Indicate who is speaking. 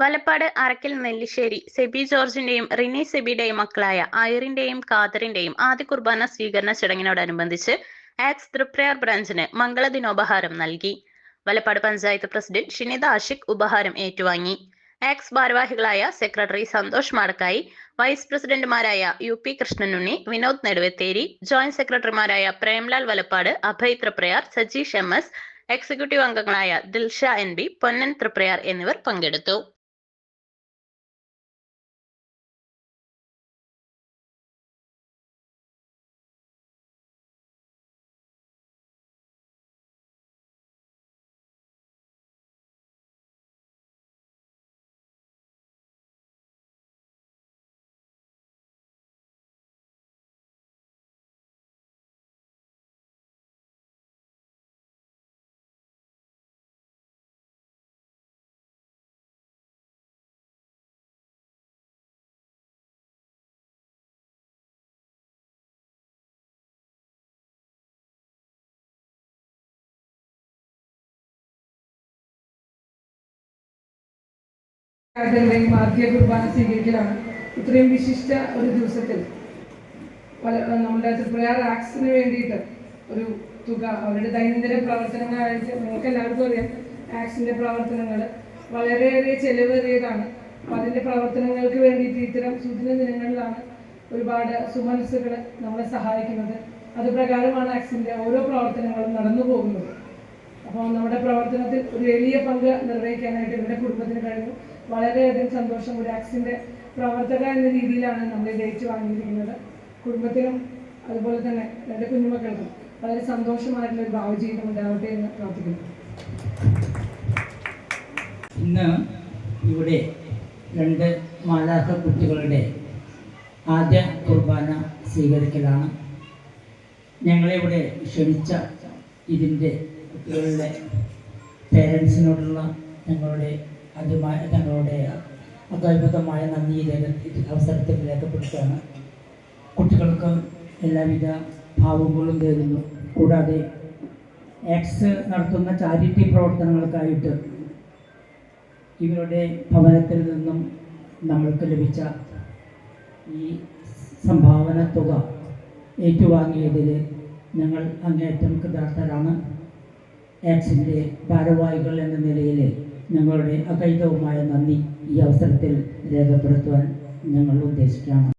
Speaker 1: വലപ്പാട് അറക്കൽ നെല്ലിശ്ശേരി സെബി ജോർജിന്റെയും റിനി സെബിയുടെയും മക്കളായ ഐറിന്റെയും കാതറിന്റെയും ആദ്യ കുർബാന സ്വീകരണ ചടങ്ങിനോടനുബന്ധിച്ച് ആക്സ് തൃപ്രയാർ ബ്രാഞ്ചിന് മംഗളദിനോപഹാരം നൽകി. വലപ്പാട് പഞ്ചായത്ത് പ്രസിഡന്റ് ഷിനിത ആഷിഖ് ഉപഹാരം ഏറ്റുവാങ്ങി. ആക്സ് ഭാരവാഹികളായ സെക്രട്ടറി സന്തോഷ് മാടക്കായി വൈസ് പ്രസിഡന്റുമാരായ U P Krishnanunni Vinod Neduvatheri joint സെക്രട്ടറിമാരായ Premlal Valappad Abhay Triprayar Sajeesh M S executive അംഗങ്ങളായ ദിൽഷ എൻ ബി പൊന്നൻ തൃപ്രയാർ എന്നിവർ പങ്കെടുത്തു. ായും
Speaker 2: ആദ്യ സ്വീകരിക്കലാണ്. ഇത്രയും വിശിഷ്ട ഒരു ദിവസത്തിൽ നമ്മുടെ ത്രിപുര ആക്സിന് വേണ്ടിയിട്ട് ഒരു തുക അവരുടെ ദൈനംദിന പ്രവർത്തനങ്ങൾ നിങ്ങൾക്ക് എല്ലാവർക്കും അറിയാം. ആക്സിന്റെ പ്രവർത്തനങ്ങൾ വളരെയേറെ ചെലവേറിയതാണ്. അപ്പം അതിന്റെ പ്രവർത്തനങ്ങൾക്ക് വേണ്ടിയിട്ട് ഇത്തരം സൂചന ദിനങ്ങളിലാണ് ഒരുപാട് സുമനസ്സുകൾ നമ്മളെ സഹായിക്കുന്നത്. അത് പ്രകാരമാണ് ആക്സിന്റെ ഓരോ പ്രവർത്തനങ്ങളും നടന്നു പോകുന്നത്. അപ്പോൾ നമ്മുടെ പ്രവർത്തനത്തിൽ ഒരു വലിയ പങ്ക് നിർവഹിക്കാനായിട്ട് ഇവരുടെ കുടുംബത്തിന് കഴിഞ്ഞു. വളരെയധികം സന്തോഷം ഒരു ആക്സിന്റെ പ്രവർത്തക എന്ന രീതിയിലാണ് നമ്മൾ ഏറ്റു വാങ്ങിയിരിക്കുന്നത് കുടുംബത്തിനും അതുപോലെ തന്നെ രണ്ട് കുഞ്ഞുമക്കൾക്കും വളരെ സന്തോഷമായിട്ടുള്ള ഒരു ഭാവജീവിതം ഉണ്ടാവട്ടെ എന്ന് പ്രാർത്ഥിക്കുന്നു.
Speaker 3: ഇന്ന് ഇവിടെ രണ്ട് മാതാക്ക കുട്ടികളുടെ ആദ്യ കുർബാന സ്വീകരിക്കലാണ്. ഞങ്ങളിവിടെ ക്ഷണിച്ച ഇതിന്റെ കുട്ടികളുടെ പേരൻസിനോടുള്ള ഞങ്ങളുടെ അതുമായ ഞങ്ങളുടെ അത്യത്ഭുതമായ നന്ദി അവസരത്തിൽ രേഖപ്പെടുത്തുകയാണ്. കുട്ടികൾക്ക് എല്ലാവിധ ഭാവങ്ങളും നേരുന്നു കൂടാതെ എക്സ് നടത്തുന്ന ചാരിറ്റി പ്രവർത്തനങ്ങൾക്കായിട്ട് ഇവരുടെ ഭവനത്തിൽ നിന്നും നമ്മൾക്ക് ലഭിച്ച ഈ സംഭാവന തുക ഏറ്റുവാങ്ങിയതിൽ ഞങ്ങൾ അങ്ങേറ്റം കൃതാർത്ഥരാണ്. ആക്സിന്റെ ഭാരവാഹികൾ എന്ന നിലയിൽ ഞങ്ങളുടെ അകൈതവുമായ നന്ദി ഈ അവസരത്തിൽ രേഖപ്പെടുത്തുവാൻ ഞങ്ങൾ ഉദ്ദേശിക്കുകയാണ്.